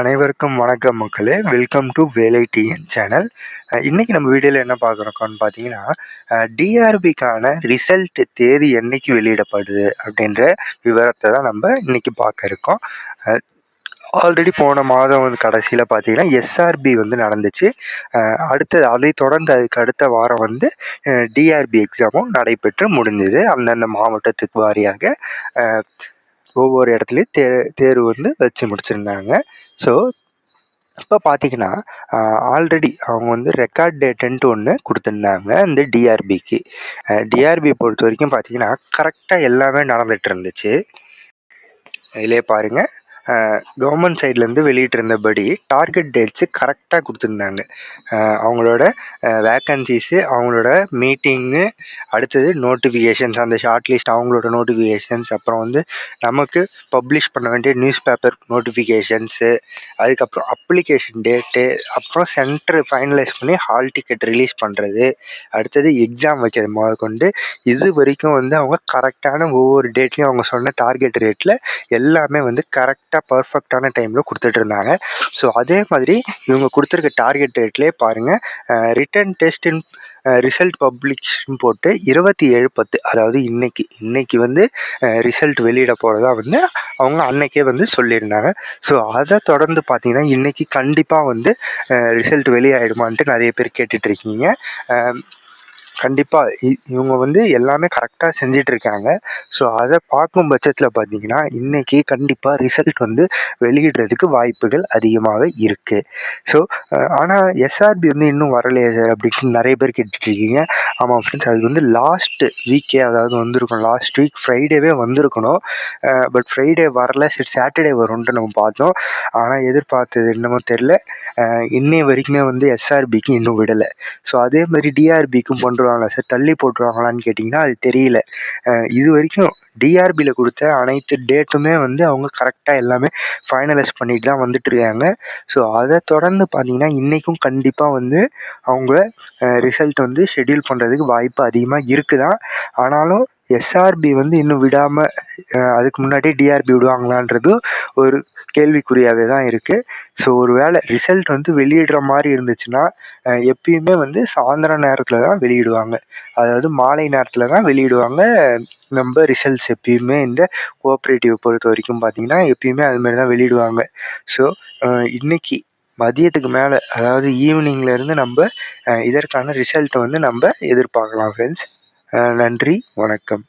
அனைவருக்கும் வணக்கம் மக்களே. Welcome to Velai TN channel. இன்றைக்கி நம்ம வீடியோவில் என்ன பார்க்குறோம்னு பார்த்தீங்கன்னா டிஆர்பிக்கான ரிசல்ட் தேதி என்றைக்கு வெளியிடப்படுது அப்படின்ற விவரத்தை தான் நம்ம இன்றைக்கி பார்க்க இருக்கோம். ஆல்ரெடி போன மாதம் வந்து கடைசியில் பார்த்தீங்கன்னா எஸ்ஆர்பி வந்து நடந்துச்சு. அடுத்தது அதை தொடர்ந்து அதுக்கு அடுத்த வாரம் வந்து டிஆர்பி எக்ஸாமும் நடைபெற்று முடிஞ்சது. அந்தந்த மாவட்டத்துக்கு வாரியாக ஒவ்வொரு இடத்துலையும் தே தேர்வு வந்து வச்சு முடிச்சிருந்தாங்க. ஸோ இப்போ பார்த்தீங்கன்னா ஆல்ரெடி அவங்க வந்து ரெக்கார்ட் டேட்டுன்ட்டு ஒன்று கொடுத்துருந்தாங்க இந்த டிஆர்பிக்கு டிஆர்பி பொறுத்த வரைக்கும் பார்த்தீங்கன்னா கரெக்டாக எல்லாமே நடந்துகிட்டு இருந்துச்சு. இதிலே பாருங்கள் கவர்மெண்ட் சைட்லேருந்து வெளியிட்டிருந்தபடி டார்கெட் டேட்ஸு கரெக்டாக கொடுத்துருந்தாங்க. அவங்களோட வேக்கன்சிஸு அவங்களோட மீட்டிங்கு அடுத்தது நோட்டிஃபிகேஷன்ஸ் அந்த ஷார்ட் லிஸ்ட் அவங்களோட நோட்டிஃபிகேஷன்ஸ் அப்புறம் வந்து நமக்கு பப்ளிஷ் பண்ண வேண்டிய நியூஸ் பேப்பர் நோட்டிஃபிகேஷன்ஸு அதுக்கப்புறம் அப்ளிகேஷன் டேட்டு அப்புறம் சென்டர் ஃபைனலைஸ் பண்ணி ஹால் டிக்கெட் ரிலீஸ் பண்ணுறது அடுத்தது எக்ஸாம் வைக்கிறது முதற்கொண்டு. இது வரைக்கும் வந்து அவங்க கரெக்டான ஒவ்வொரு டேட்லேயும் அவங்க சொன்ன டார்கெட் ரேட்டில் எல்லாமே வந்து கரெக்ட் கரெக்டாக பர்ஃபெக்டான டைமில் கொடுத்துட்டு இருந்தாங்க. ஸோ அதே மாதிரி இவங்க கொடுத்துருக்க டார்கெட் ரேட்லேயே பாருங்கள் ரிட்டன் டெஸ்டின் ரிசல்ட் பப்ளிக்ஷன் போட்டு இருபத்தி ஏழு பத்து அதாவது இன்னைக்கு இன்னைக்கு வந்து ரிசல்ட் வெளியிட போகிறதா வந்து அவங்க அன்னைக்கே வந்து சொல்லியிருந்தாங்க. ஸோ அதை தொடர்ந்து பார்த்தீங்கன்னா இன்றைக்கி கண்டிப்பாக வந்து ரிசல்ட் வெளியாயிடுமான்ட்டு நிறைய பேர் கேட்டுட்ருக்கீங்க கண்டிப்பாக இ இவங்க வந்து எல்லாமே கரெக்டாக செஞ்சிட்ருக்காங்க ஸோ அதை பார்க்கும் பட்சத்தில் பார்த்தீங்கன்னா இன்றைக்கி கண்டிப்பாக ரிசல்ட் வந்து வெளியிடுறதுக்கு வாய்ப்புகள் அதிகமாகவே இருக்குது ஸோ ஆனால் எஸ்ஆர்பி வந்து இன்னும் வரலையே சார் அப்படின்னு நிறைய பேர் கேட்டுட்ருக்கீங்க ஆமாம் ஃப்ரெண்ட்ஸ் அது வந்து லாஸ்ட்டு வீக்கே அதாவது வந்திருக்கணும். லாஸ்ட் வீக் ஃப்ரைடேவே வந்திருக்கணும். பட் ஃப்ரைடே வரல. சரி சாட்டர்டே வரும்ன்ட்டு நம்ம பார்த்தோம். ஆனால் எதிர்பார்த்தது என்னமோ தெரில இன்னைய வரைக்குமே வந்து எஸ்ஆர்பிக்கு இன்னும் விடலை. ஸோ அதே மாதிரி டிஆர்பிக்கும் பண்ணுறாங்களா சார் தள்ளி போட்டுருவாங்களான்னு கேட்டிங்கன்னா அது தெரியல. இது வரைக்கும் டிஆர்பியில் கொடுத்த அனைத்து டேட்டுமே வந்து அவங்க கரெக்டாக எல்லாமே ஃபைனலைஸ் பண்ணிட்டு தான் வந்துட்டு இருக்காங்க ஸோ அதை தொடர்ந்து பார்த்தீங்கன்னா இன்றைக்கும் கண்டிப்பாக வந்து அவங்க ரிசல்ட் வந்து ஷெட்யூல் பண்ணுறதுக்கு வாய்ப்பு அதிகமாக இருக்குதான். ஆனாலும் எஸ்ஆர்பி வந்து இன்னும் விடாமல் அதுக்கு முன்னாடி டிஆர்பி விடுவாங்களான்றதும் ஒரு கேள்விக்குறியாகவே தான் இருக்குது ஸோ ஒரு வேளை ரிசல்ட் வந்து வெளியிடுற மாதிரி இருந்துச்சுன்னா எப்பயுமே வந்து சாயந்தர நேரத்தில் தான் வெளியிடுவாங்க. அதாவது மாலை நேரத்தில் தான் வெளியிடுவாங்க. நம்ம ரிசல்ட்ஸ் எப்பயுமே இந்த கோஆப்ரேட்டிவ் பொறுத்த வரைக்கும் பார்த்திங்கன்னா எப்பயுமே அதுமாரி தான் வெளியிடுவாங்க. ஸோ இன்றைக்கி மதியத்துக்கு மேலே அதாவது ஈவினிங்லேருந்து நம்ம இதற்கான ரிசல்ட்டை வந்து நம்ம எதிர்பார்க்கலாம் ஃப்ரெண்ட்ஸ் நன்றி வணக்கம்.